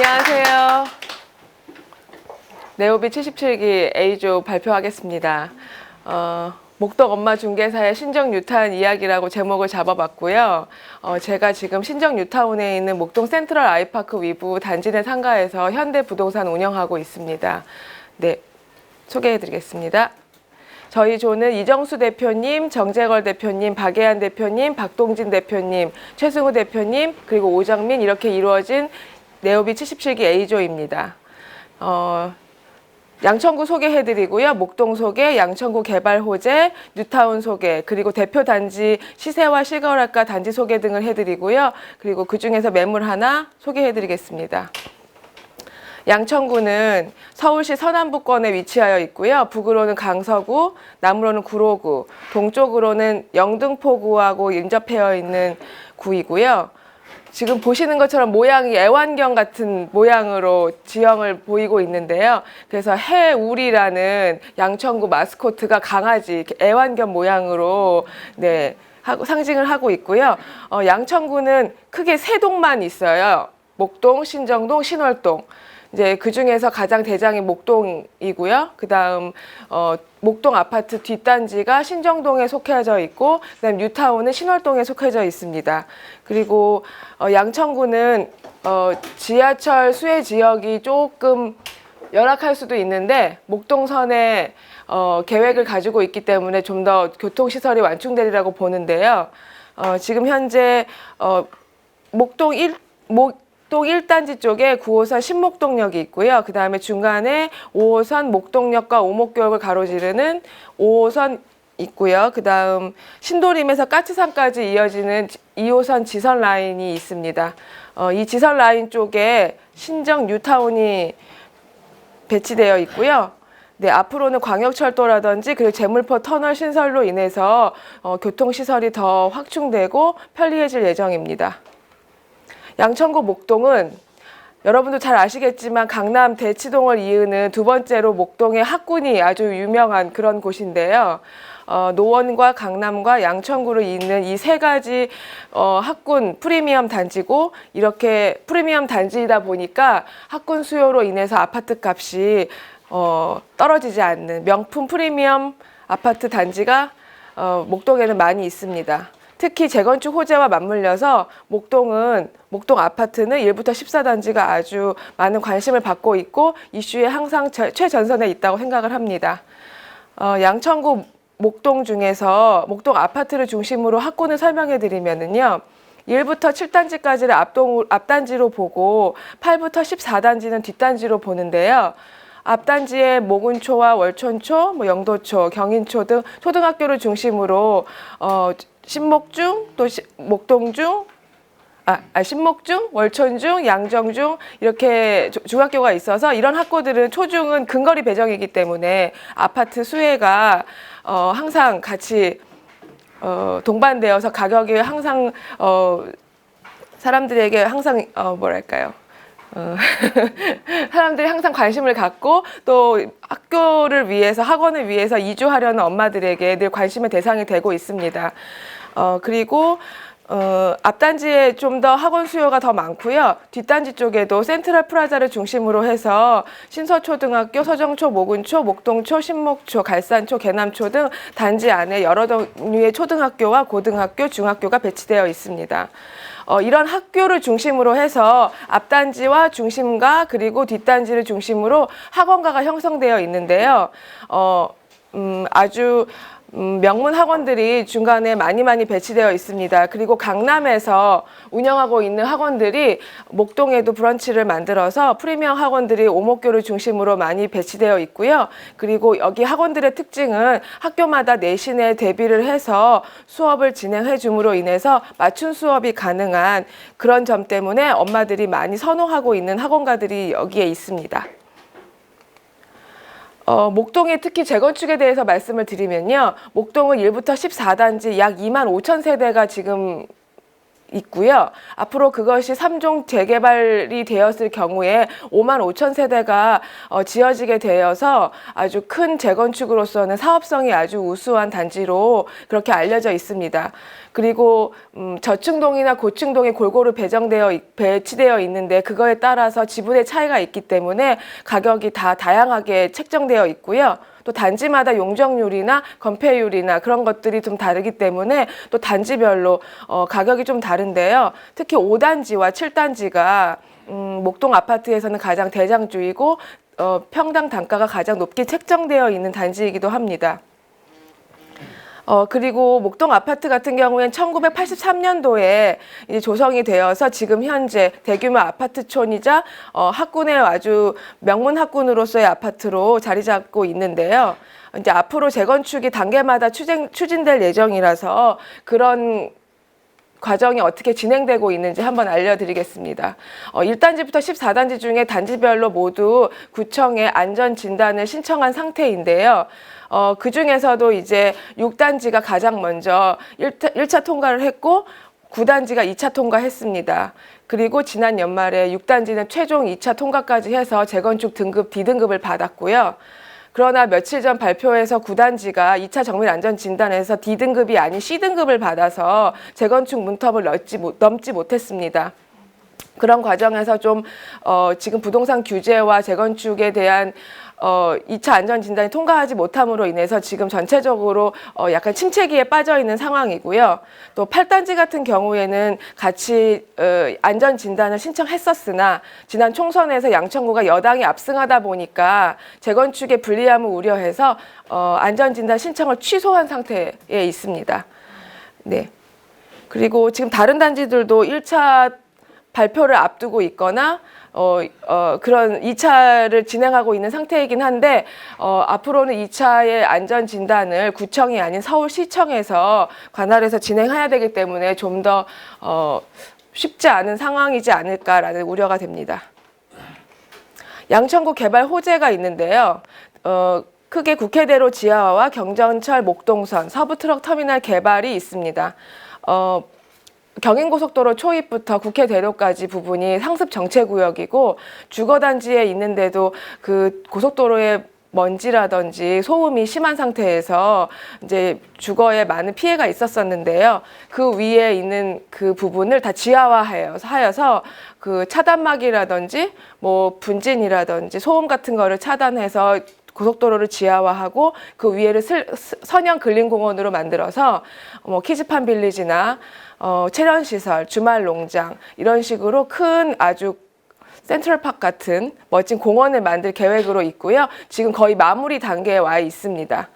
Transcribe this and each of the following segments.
안녕하세요. 네오비 77기 A조 발표하겠습니다. 어, 목덕 엄마 중개사의 신정 뉴타운 이야기라고 제목을 잡아봤고요. 어, 제가 지금 신정 뉴타운에 있는 목동 센트럴 아이파크 위부 단지 내 상가에서 현대 부동산 운영하고 있습니다. 네, 소개해드리겠습니다. 저희 조는 이정수 대표님, 정재걸 대표님, 박예한 대표님, 박동진 대표님, 최승우 대표님, 그리고 오정민 이렇게 이루어진 네오비 77기 A조입니다. 어, 양천구 소개해드리고요. 목동 소개, 양천구 개발 호재, 뉴타운 소개, 그리고 대표 단지 시세와 실거래가 단지 소개 등을 해드리고요. 그리고 그 중에서 매물 하나 소개해드리겠습니다. 양천구는 서울시 서남부권에 위치하여 있고요. 북으로는 강서구, 남으로는 구로구, 동쪽으로는 영등포구하고 인접해 있는 구이고요. 지금 보시는 것처럼 모양이 애완견 같은 모양으로 지형을 보이고 있는데요. 그래서 해울이라는 양천구 마스코트가 강아지 애완견 모양으로 네 하고 상징을 하고 있고요. 어, 양천구는 크게 세 동만 있어요. 목동, 신정동, 신월동. 이제 그 중에서 가장 대장이 목동이고요. 그 다음, 어, 목동 아파트 뒷단지가 신정동에 속해져 있고, 그 다음 뉴타운은 신월동에 속해져 있습니다. 그리고, 어, 양천구는, 어, 지하철 수혜 지역이 조금 열악할 수도 있는데, 목동선에, 어, 계획을 가지고 있기 때문에 좀 더 교통시설이 완충되리라고 보는데요. 어, 지금 현재, 어, 목동 일목 동 1단지 쪽에 9호선 신목동역이 있고요. 그 다음에 중간에 5호선 목동역과 오목교역을 가로지르는 5호선 있고요. 그 다음 신도림에서 까치산까지 이어지는 2호선 지선 라인이 있습니다. 어, 이 지선 라인 쪽에 신정 뉴타운이 배치되어 있고요. 네, 앞으로는 광역철도라든지 그리고 제물포 터널 신설로 인해서 어, 교통시설이 더 확충되고 편리해질 예정입니다. 양천구 목동은 여러분도 잘 아시겠지만 강남 대치동을 이으는 두 번째로 목동의 학군이 아주 유명한 그런 곳인데요. 어, 노원과 강남과 양천구를 잇는 이 세 가지 어, 학군 프리미엄 단지고 이렇게 프리미엄 단지이다 보니까 학군 수요로 인해서 아파트 값이 어, 떨어지지 않는 명품 프리미엄 아파트 단지가 어, 목동에는 많이 있습니다. 특히 재건축 호재와 맞물려서 목동은 목동 아파트는 1부터 14단지가 아주 많은 관심을 받고 있고 이슈에 항상 제- 최전선에 있다고 생각을 합니다. 어, 양천구 목동 중에서 목동 아파트를 중심으로 학군을 설명해 드리면은요. 1부터 7단지까지를 앞동, 앞단지로 보고 8부터 14단지는 뒷단지로 보는데요. 앞단지에 모군초와 월촌초, 뭐 영도초, 경인초 등 초등학교를 중심으로 어, 신목중, 또 시- 목동중, 아, 아, 신목중, 월촌중, 양정중 이렇게 조- 중학교가 있어서 이런 학교들은 초중은 근거리 배정이기 때문에 아파트 수혜가 어, 항상 같이 어, 동반되어서 가격이 항상 어, 사람들에게 항상 어, 뭐랄까요? 어, 사람들이 항상 관심을 갖고 또 학교를 위해서 학원을 위해서 이주하려는 엄마들에게 늘 관심의 대상이 되고 있습니다. 어, 그리고 어, 앞단지에 좀 더 학원 수요가 더 많고요. 뒷단지 쪽에도 센트럴 프라자를 중심으로 해서 신서초등학교, 서정초, 모군초, 목동초, 신목초, 갈산초, 개남초 등 단지 안에 여러 종류의 초등학교와 고등학교, 중학교가 배치되어 있습니다. 어, 이런 학교를 중심으로 해서 앞단지와 중심가 그리고 뒷단지를 중심으로 학원가가 형성되어 있는데요. 어, 음, 아주 음, 명문 학원들이 중간에 많이 많이 배치되어 있습니다. 그리고 강남에서 운영하고 있는 학원들이 목동에도 브런치를 만들어서 프리미엄 학원들이 오목교를 중심으로 많이 배치되어 있고요. 그리고 여기 학원들의 특징은 학교마다 내신에 대비를 해서 수업을 진행해 줌으로 인해서 맞춤 수업이 가능한 그런 점 때문에 엄마들이 많이 선호하고 있는 학원가들이 여기에 있습니다. 어, 목동의 특히 재건축에 대해서 말씀을 드리면요. 목동은 1부터 14단지 약 2만 5천 세대가 지금 있고요. 앞으로 그것이 삼종 재개발이 되었을 경우에 5만 5천 세대가 어, 지어지게 되어서 아주 큰 재건축으로서는 사업성이 아주 우수한 단지로 그렇게 알려져 있습니다. 그리고 음, 저층동이나 고층동이 골고루 배정되어 있- 배치되어 있는데 그거에 따라서 지분의 차이가 있기 때문에 가격이 다 다양하게 책정되어 있고요. 또 단지마다 용적률이나 건폐율이나 그런 것들이 좀 다르기 때문에 또 단지별로 어, 가격이 좀 다른데요. 특히 5단지와 7단지가 음, 목동 아파트에서는 가장 대장주이고 어, 평당 단가가 가장 높게 책정되어 있는 단지이기도 합니다. 어, 그리고 목동 아파트 같은 경우엔 1983년도에 이제 조성이 되어서 지금 현재 대규모 아파트촌이자 어, 학군의 아주 명문 학군으로서의 아파트로 자리 잡고 있는데요. 이제 앞으로 재건축이 단계마다 추진, 추진될 예정이라서 그런 과정이 어떻게 진행되고 있는지 한번 알려드리겠습니다. 어, 1단지부터 14단지 중에 단지별로 모두 구청에 안전 진단을 신청한 상태인데요. 어, 그 중에서도 이제 6단지가 가장 먼저 1차, 1차 통과를 했고 9단지가 2차 통과했습니다. 그리고 지난 연말에 6단지는 최종 2차 통과까지 해서 재건축 등급 D등급을 받았고요. 그러나 며칠 전 발표에서 구단지가 2차 정밀 안전 진단에서 D등급이 아닌 C등급을 받아서 재건축 문턱을 넘지, 못, 넘지 못했습니다. 그런 과정에서 좀 어, 지금 부동산 규제와 재건축에 대한 어, 2차 안전 진단이 통과하지 못함으로 인해서 지금 전체적으로 어, 약간 침체기에 빠져 있는 상황이고요. 또 8단지 같은 경우에는 같이 어, 안전 진단을 신청했었으나 지난 총선에서 양천구가 여당이 압승하다 보니까 재건축에 불리함을 우려해서 어, 안전 진단 신청을 취소한 상태에 있습니다. 네. 그리고 지금 다른 단지들도 1차 발표를 앞두고 있거나 어, 어, 그런 2차를 진행하고 있는 상태이긴 한데 어, 앞으로는 2차의 안전 진단을 구청이 아닌 서울시청에서 관할해서 진행해야 되기 때문에 좀더 어, 쉽지 않은 상황이지 않을까라는 우려가 됩니다. 양천구 개발 호재가 있는데요. 어, 크게 국회대로 지하화와 경전철 목동선 서부 트럭 터미널 개발이 있습니다. 어, 경인고속도로 초입부터 국회 대로까지 부분이 상습 정체구역이고 주거단지에 있는데도 그 고속도로에 먼지라든지 소음이 심한 상태에서 이제 주거에 많은 피해가 있었었는데요. 그 위에 있는 그 부분을 다 지하화하여서 그 차단막이라든지 뭐 분진이라든지 소음 같은 거를 차단해서 고속도로를 지하화하고 그 위에를 슬- 스- 선형 근린공원으로 만들어서 뭐 키즈판 빌리지나 어, 체련 시설, 주말 농장 이런 식으로 큰 아주 센트럴파크 같은 멋진 공원을 만들 계획으로 있고요. 지금 거의 마무리 단계에 와 있습니다.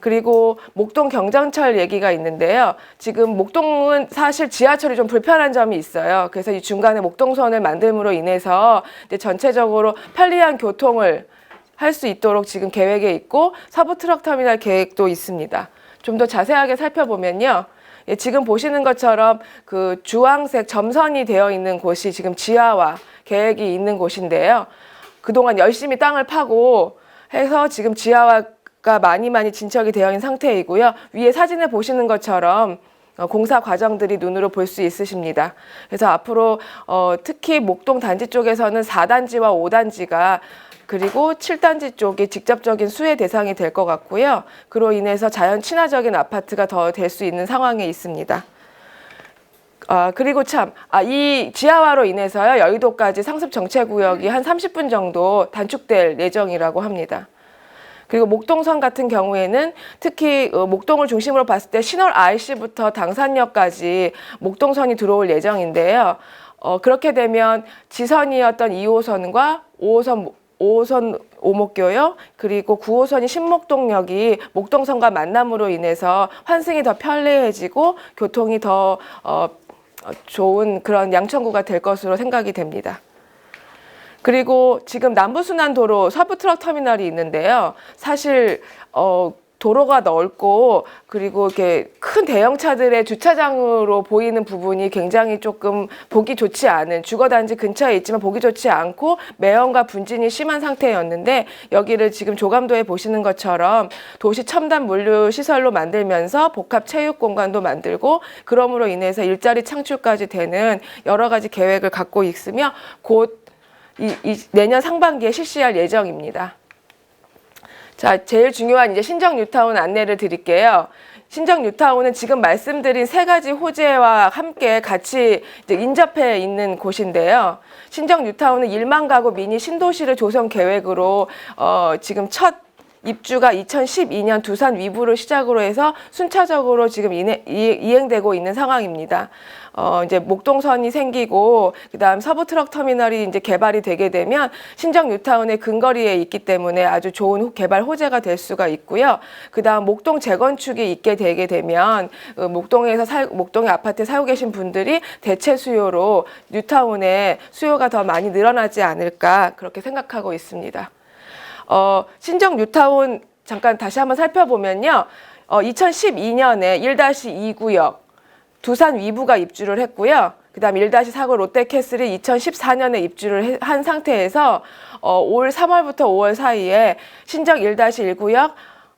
그리고 목동 경전철 얘기가 있는데요. 지금 목동은 사실 지하철이 좀 불편한 점이 있어요. 그래서 이 중간에 목동선을 만듦으로 인해서 이제 전체적으로 편리한 교통을 할 수 있도록 지금 계획에 있고 서부 트럭 터미널 계획도 있습니다. 좀 더 자세하게 살펴보면요. 예, 지금 보시는 것처럼 그 주황색 점선이 되어 있는 곳이 지금 지하화 계획이 있는 곳인데요. 그동안 열심히 땅을 파고 해서 지금 지하화가 많이 많이 진척이 되어 있는 상태이고요. 위에 사진을 보시는 것처럼 어, 공사 과정들이 눈으로 볼 수 있으십니다. 그래서 앞으로 어, 특히 목동 단지 쪽에서는 4단지와 5단지가 그리고 7단지 쪽이 직접적인 수혜 대상이 될 것 같고요. 그로 인해서 자연 친화적인 아파트가 더 될 수 있는 상황에 있습니다. 아, 그리고 참, 아, 이 지하화로 인해서요, 여의도까지 상습 정체구역이 한 30분 정도 단축될 예정이라고 합니다. 그리고 목동선 같은 경우에는 특히 어, 목동을 중심으로 봤을 때 신월 IC부터 당산역까지 목동선이 들어올 예정인데요. 어, 그렇게 되면 지선이었던 2호선과 5호선 5호선 오목교요 그리고 9호선이 신목동역이 목동선과 만남으로 인해서 환승이 더 편리해지고 교통이 더 어, 어, 좋은 그런 양천구가 될 것으로 생각이 됩니다. 그리고 지금 남부순환도로 서부 트럭 터미널이 있는데요. 사실 어, 도로가 넓고 그리고 이렇게 큰 대형차들의 주차장으로 보이는 부분이 굉장히 조금 보기 좋지 않은 주거단지 근처에 있지만 보기 좋지 않고 매연과 분진이 심한 상태였는데 여기를 지금 조감도에 보시는 것처럼 도시 첨단 물류 시설로 만들면서 복합 체육 공간도 만들고 그럼으로 인해서 일자리 창출까지 되는 여러 가지 계획을 갖고 있으며 곧 이, 이 내년 상반기에 실시할 예정입니다. 자, 제일 중요한 이제 신정 뉴타운 안내를 드릴게요. 신정 뉴타운은 지금 말씀드린 세 가지 호재와 함께 같이 인접해 있는 곳인데요. 신정 뉴타운은 1만 가구 미니 신도시를 조성 계획으로 어, 지금 첫 입주가 2012년 두산 위부를 시작으로 해서 순차적으로 지금 이행되고 있는 상황입니다. 어, 이제 목동선이 생기고 그다음 서부 트럭 터미널이 이제 개발이 되게 되면 신정 뉴타운의 근거리에 있기 때문에 아주 좋은 호- 개발 호재가 될 수가 있고요. 그다음 목동 재건축이 있게 되게 되면 어, 목동에서 살 목동의 아파트에 살고 계신 분들이 대체 수요로 뉴타운에 수요가 더 많이 늘어나지 않을까 그렇게 생각하고 있습니다. 어, 신정 뉴타운 잠깐 다시 한번 살펴보면요. 어, 2012년에 1-2 구역 두산 위부가 입주를 했고요. 그다음 1-4구 롯데캐슬이 2014년에 입주를 해- 한 상태에서 어, 올 3월부터 5월 사이에 신정 1-1구역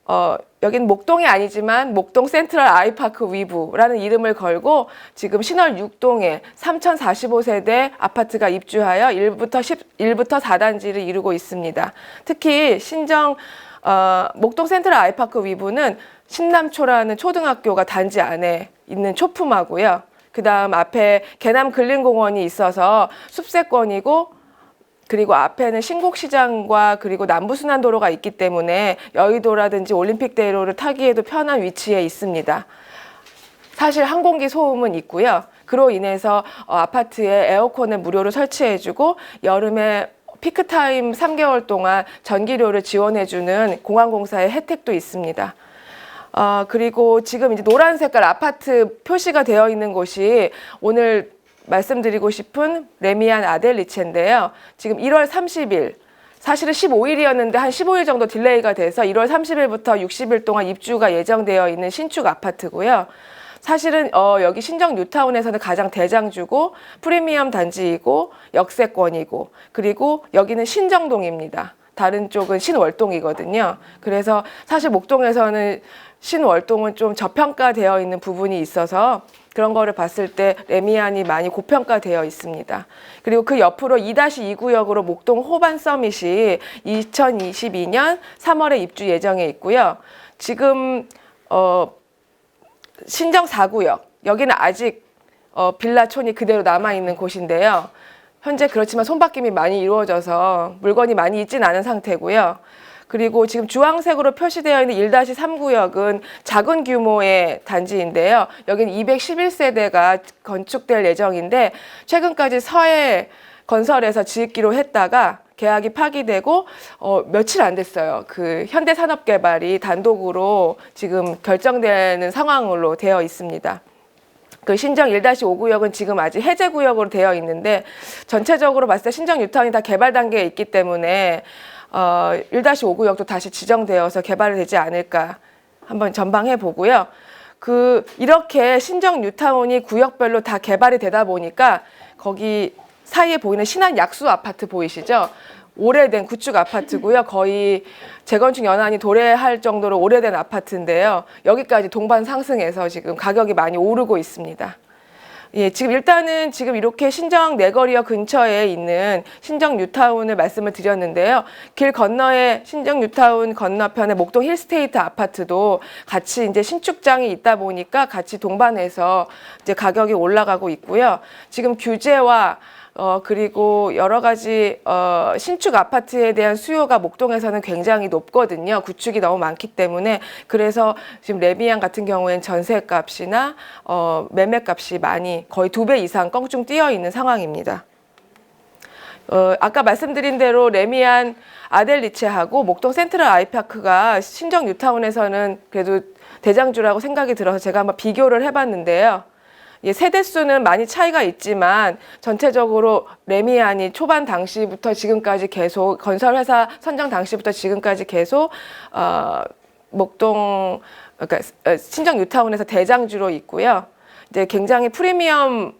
어, 여긴 목동이 아니지만 목동 센트럴 아이파크 위부라는 이름을 걸고 지금 신월 6동에 3,045세대 아파트가 입주하여 1부터 10, 1부터 4단지를 이루고 있습니다. 특히 신정 어, 목동 센트럴 아이파크 위부는 신남초라는 초등학교가 단지 안에 있는 초품하고요. 그 다음 앞에 개남 근린공원이 있어서 숲세권이고 그리고 앞에는 신곡시장과 그리고 남부순환도로가 있기 때문에 여의도라든지 올림픽대로를 타기에도 편한 위치에 있습니다. 사실 항공기 소음은 있고요. 그로 인해서 어, 아파트에 에어컨을 무료로 설치해주고 여름에 피크타임 3개월 동안 전기료를 지원해주는 공항공사의 혜택도 있습니다. 어, 그리고 지금 이제 노란 색깔 아파트 표시가 되어 있는 곳이 오늘 말씀드리고 싶은 레미안 아델리체인데요. 지금 1월 30일, 사실은 15일이었는데 한 15일 정도 딜레이가 돼서 1월 30일부터 60일 동안 입주가 예정되어 있는 신축 아파트고요. 사실은 어, 여기 신정 뉴타운에서는 가장 대장주고 프리미엄 단지이고 역세권이고 그리고 여기는 신정동입니다. 다른 쪽은 신월동이거든요. 그래서 사실 목동에서는 신월동은 좀 저평가되어 있는 부분이 있어서 그런 거를 봤을 때 레미안이 많이 고평가되어 있습니다. 그리고 그 옆으로 2-2 구역으로 목동 호반 서밋이 2022년 3월에 입주 예정에 있고요. 지금 어 신정 4구역 여기는 아직 어, 빌라촌이 그대로 남아 있는 곳인데요. 현재 그렇지만 손바뀜이 많이 이루어져서 물건이 많이 있진 않은 상태고요. 그리고 지금 주황색으로 표시되어 있는 1-3구역은 작은 규모의 단지인데요. 여기는 211세대가 건축될 예정인데 최근까지 서해 건설에서 짓기로 했다가 계약이 파기되고 어, 며칠 안 됐어요. 그 현대산업개발이 단독으로 지금 결정되는 상황으로 되어 있습니다. 그 신정 1-5 구역은 지금 아직 해제 구역으로 되어 있는데 전체적으로 봤을 때 신정 유타운이 다 개발 단계에 있기 때문에 어, 1-5 구역도 다시 지정되어서 개발이 되지 않을까 한번 전방해 보고요. 그 이렇게 신정 뉴타운이 구역별로 다 개발이 되다 보니까 거기 사이에 보이는 신한 약수 아파트 보이시죠? 오래된 구축 아파트고요. 거의 재건축 연한이 도래할 정도로 오래된 아파트인데요. 여기까지 동반 상승해서 지금 가격이 많이 오르고 있습니다. 예, 지금 일단은 지금 이렇게 신정 내거리역 근처에 있는 신정 뉴타운을 말씀을 드렸는데요. 길 건너에 신정 뉴타운 건너편에 목동 힐스테이트 아파트도 같이 이제 신축장이 있다 보니까 같이 동반해서 이제 가격이 올라가고 있고요. 지금 규제와 어, 그리고 여러 가지, 어, 신축 아파트에 대한 수요가 목동에서는 굉장히 높거든요. 구축이 너무 많기 때문에. 그래서 지금 레미안 같은 경우엔 전세 값이나, 어, 매매 값이 많이 거의 두 배 이상 껑충 뛰어 있는 상황입니다. 어, 아까 말씀드린 대로 레미안 아델리체하고 목동 센트럴 아이파크가 신정 뉴타운에서는 그래도 대장주라고 생각이 들어서 제가 한번 비교를 해봤는데요. 예, 세대 수는 많이 차이가 있지만 전체적으로 레미안이 초반 당시부터 지금까지 계속 건설 회사 선정 당시부터 지금까지 계속 어, 목동 그러니까 어, 신정 뉴타운에서 대장주로 있고요. 이제 굉장히 프리미엄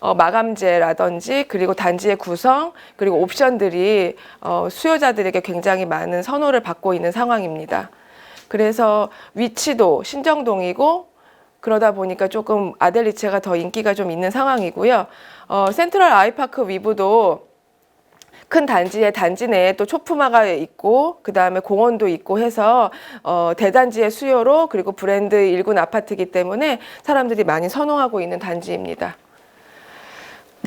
어, 마감재라든지 그리고 단지의 구성 그리고 옵션들이 어, 수요자들에게 굉장히 많은 선호를 받고 있는 상황입니다. 그래서 위치도 신정동이고 그러다 보니까 조금 아델리체가 더 인기가 좀 있는 상황이고요. 어, 센트럴 아이파크 위브도 큰 단지에 단지 내에 또 초품화가 있고 그 다음에 공원도 있고 해서 어, 대단지의 수요로 그리고 브랜드 일군 아파트이기 때문에 사람들이 많이 선호하고 있는 단지입니다.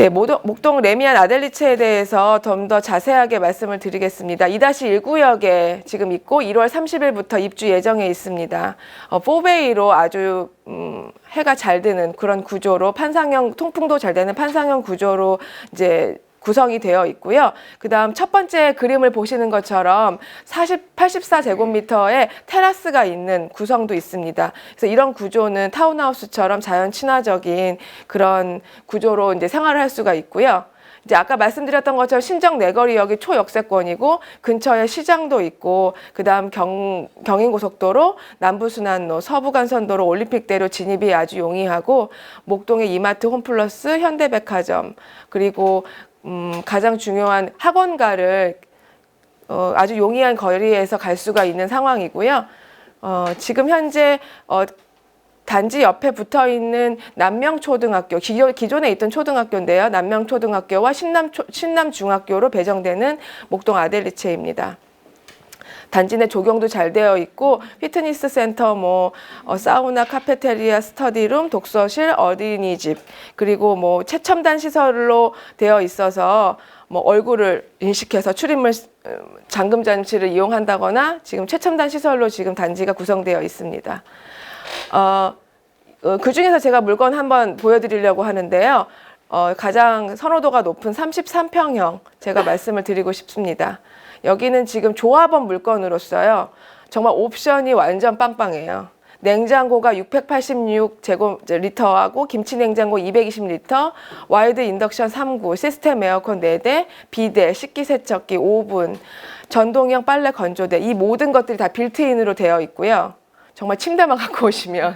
네, 목동 레미안 아델리체에 대해서 좀 더 자세하게 말씀을 드리겠습니다. 2-1구역에 지금 있고 1월 30일부터 입주 예정에 있습니다. 어, 4베이로 아주 음, 해가 잘 드는 그런 구조로 판상형 통풍도 잘 되는 판상형 구조로 이제 구성이 되어 있고요. 그 다음 첫 번째 그림을 보시는 것처럼 40, 84제곱미터의 테라스가 있는 구성도 있습니다. 그래서 이런 구조는 타운하우스처럼 자연 친화적인 그런 구조로 이제 생활을 할 수가 있고요. 이제 아까 말씀드렸던 것처럼 신정 내거리역이 초역세권이고 근처에 시장도 있고 그다음 경 경인고속도로 남부순환로 서부간선도로 올림픽대로 진입이 아주 용이하고 목동의 이마트 홈플러스 현대백화점 그리고 음, 가장 중요한 학원가를 어, 아주 용이한 거리에서 갈 수가 있는 상황이고요. 어, 지금 현재 어, 단지 옆에 붙어 있는 남명초등학교 기존, 기존에 있던 초등학교인데요. 남명초등학교와 신남 신남중학교로 배정되는 목동 아델리체입니다. 단지 내 조경도 잘 되어 있고 피트니스 센터, 뭐 어, 사우나, 카페테리아, 스터디룸, 독서실, 어린이집 그리고 뭐 최첨단 시설로 되어 있어서 뭐 얼굴을 인식해서 출입물 음, 잠금 장치를 이용한다거나 지금 최첨단 시설로 지금 단지가 구성되어 있습니다. 어, 그 중에서 제가 물건 한번 보여드리려고 하는데요. 어, 가장 선호도가 높은 33평형 제가 말씀을 드리고 싶습니다. 여기는 지금 조합원 물건으로서요. 정말 옵션이 완전 빵빵해요. 냉장고가 686 제곱 리터하고 김치 냉장고 220리터, 와이드 인덕션 3구, 시스템 에어컨 4대, 비데, 식기 세척기, 오븐, 전동형 빨래 건조대 이 모든 것들이 다 빌트인으로 되어 있고요. 정말 침대만 갖고 오시면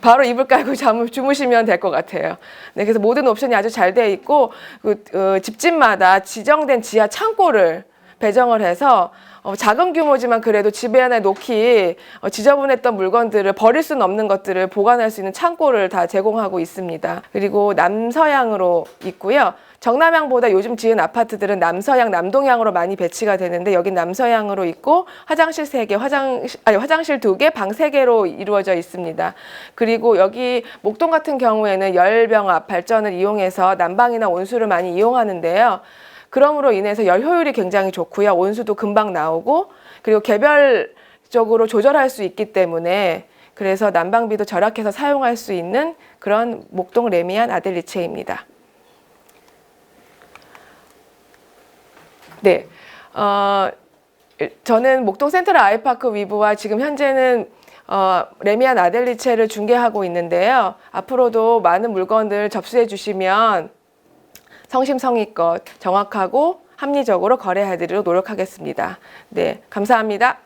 바로 이불 깔고 잠을 주무시면 될 것 같아요. 네, 그래서 모든 옵션이 아주 잘 되어 있고 그, 어, 집집마다 지정된 지하 창고를 배정을 해서 어, 작은 규모지만 그래도 집에 하나 놓기 어, 지저분했던 물건들을 버릴 수는 없는 것들을 보관할 수 있는 창고를 다 제공하고 있습니다. 그리고 남서향으로 있고요. 정남향보다 요즘 지은 아파트들은 남서향, 남동향으로 많이 배치가 되는데 여긴 남서향으로 있고 화장실 세개 화장실 아니 화장실 두 개 방 세개로 이루어져 있습니다. 그리고 여기 목동 같은 경우에는 열병합 발전을 이용해서 난방이나 온수를 많이 이용하는데요. 그럼으로 인해서 열 효율이 굉장히 좋고요. 온수도 금방 나오고 그리고 개별적으로 조절할 수 있기 때문에 그래서 난방비도 절약해서 사용할 수 있는 그런 목동 레미안 아델리체입니다. 네. 어, 저는 목동 센트럴 아이파크 위브와 지금 현재는 어, 레미안 아델리체를 중개하고 있는데요. 앞으로도 많은 물건들 접수해 주시면 성심성의껏 정확하고 합리적으로 거래해드리도록 노력하겠습니다. 네, 감사합니다.